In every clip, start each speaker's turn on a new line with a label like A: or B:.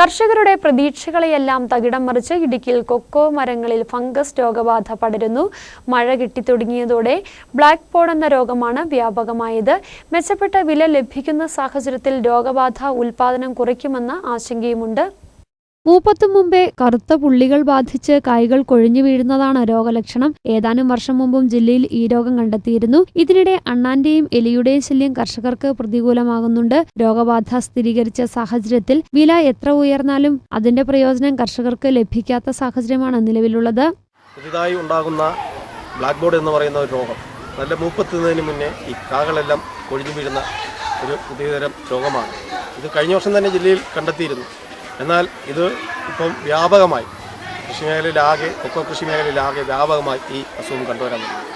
A: കർഷകരുടെ പ്രതീക്ഷകളെയെല്ലാം തകിടം മറിച്ച് ഇടുക്കിയിൽ കൊക്കോ മരങ്ങളിൽ ഫംഗസ് രോഗബാധ പടരുന്നു. മഴ കിട്ടിത്തുടങ്ങിയതോടെ ബ്ലാക്ക് പോഡ് എന്ന രോഗമാണ് വ്യാപകമായത്. മെച്ചപ്പെട്ട വില ലഭിക്കുന്ന സാഹചര്യത്തിൽ രോഗബാധ ഉൽപാദനം കുറയ്ക്കുമെന്ന ആശങ്കയുമുണ്ട്. മൂപ്പത്തും മുമ്പേ കറുത്ത പുള്ളികൾ ബാധിച്ച് കായ്കൾ കൊഴിഞ്ഞു വീഴുന്നതാണ് രോഗലക്ഷണം. ഏതാനും വർഷം മുമ്പും ജില്ലയിൽ ഈ രോഗം കണ്ടെത്തിയിരുന്നു. ഇതിനിടെ അണ്ണാന്റെയും എലിയുടെയും ശല്യം കർഷകർക്ക് പ്രതികൂലമാകുന്നുണ്ട്. രോഗബാധ സ്ഥിരീകരിച്ച സാഹചര്യത്തിൽ വില എത്ര ഉയർന്നാലും അതിന്റെ പ്രയോജനം കർഷകർക്ക് ലഭിക്കാത്ത സാഹചര്യമാണ് നിലവിലുള്ളത്.
B: പുതിയതായി ഉണ്ടാകുന്ന ബ്ലാക്ക് ബോർഡ് എന്ന് പറയുന്ന ഒരു രോഗം. നല്ല മൂപ്പത്തുന്നതിന് മുന്നേ ഈ കാകളെല്ലാം കൊഴിഞ്ഞു വീഴുന്ന ഒരു പുതിയതരം രോഗമാണ്. ഇത് കഴിഞ്ഞ വർഷം തന്നെ ജില്ലയിൽ കണ്ടെത്തിയിരുന്നു. എന്നാൽ ഇത് ഇപ്പം വ്യാപകമായി കൃഷി മേഖലയിലാകെ കൊക്കോ കൃഷി മേഖലയിലാകെ വ്യാപകമായി ഈ അസുഖം കണ്ടുവരാൻ തുടങ്ങി.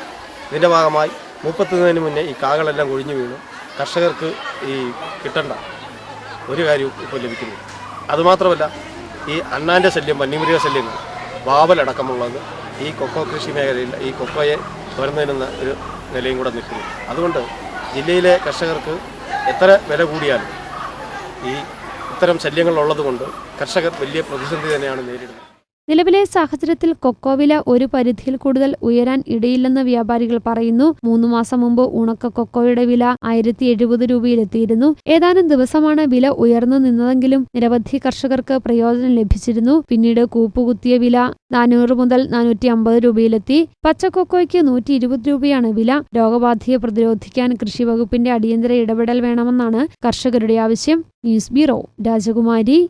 B: ഇതിന്റെ ഭാഗമായി മുപ്പത്തുന്നതിന് മുന്നേ ഈ കാകളെല്ലാം കൊഴിഞ്ഞു വീണു. കർഷകർക്ക് ഈ കിട്ടേണ്ട ഒരു കാര്യവും ഇപ്പോൾ ലഭിക്കുന്നു അതുമാത്രമല്ല ഈ അണ്ണാന്റെ ശല്യം വന്യമൃഗ ശല്യങ്ങൾ വാവലടക്കമുള്ളത് ഈ കൊക്കോ കൃഷി മേഖലയിൽ ഈ കൊക്കോയെ തുറന്നതിരുന്ന ഒരു നിലയും കൂടെ നിൽക്കുന്നു. അതുകൊണ്ട് ജില്ലയിലെ കർഷകർക്ക് എത്ര വില കൂടിയാലും ഈ ഇത്തരം ശല്യങ്ങളുള്ളതുകൊണ്ട് കർഷകർ വലിയ പ്രതിസന്ധി തന്നെയാണ് നേരിടുന്നത്.
A: നിലവിലെ സാഹചര്യത്തിൽ കൊക്കോ വില ഒരു പരിധിയിൽ കൂടുതൽ ഉയരാൻ ഇടയില്ലെന്ന് വ്യാപാരികൾ പറയുന്നു. മൂന്നു മാസം മുമ്പ് ഉണക്ക കൊക്കോയുടെ വില ആയിരത്തി എഴുപത് രൂപയിലെത്തിയിരുന്നു. ഏതാനും ദിവസമാണ് വില ഉയർന്നു നിന്നതെങ്കിലും നിരവധി കർഷകർക്ക് പ്രയോജനം ലഭിച്ചിരുന്നു. പിന്നീട് കൂപ്പുകുത്തിയ വില നാനൂറ് മുതൽ നാനൂറ്റി അമ്പത് രൂപയിലെത്തി. പച്ചക്കൊക്കോയ്ക്ക് നൂറ്റി ഇരുപത് രൂപയാണ് വില. രോഗബാധയെ പ്രതിരോധിക്കാൻ കൃഷി വകുപ്പിന്റെ അടിയന്തര ഇടപെടൽ വേണമെന്നാണ് കർഷകരുടെ ആവശ്യം. ന്യൂസ് ബ്യൂറോ രാജകുമാരി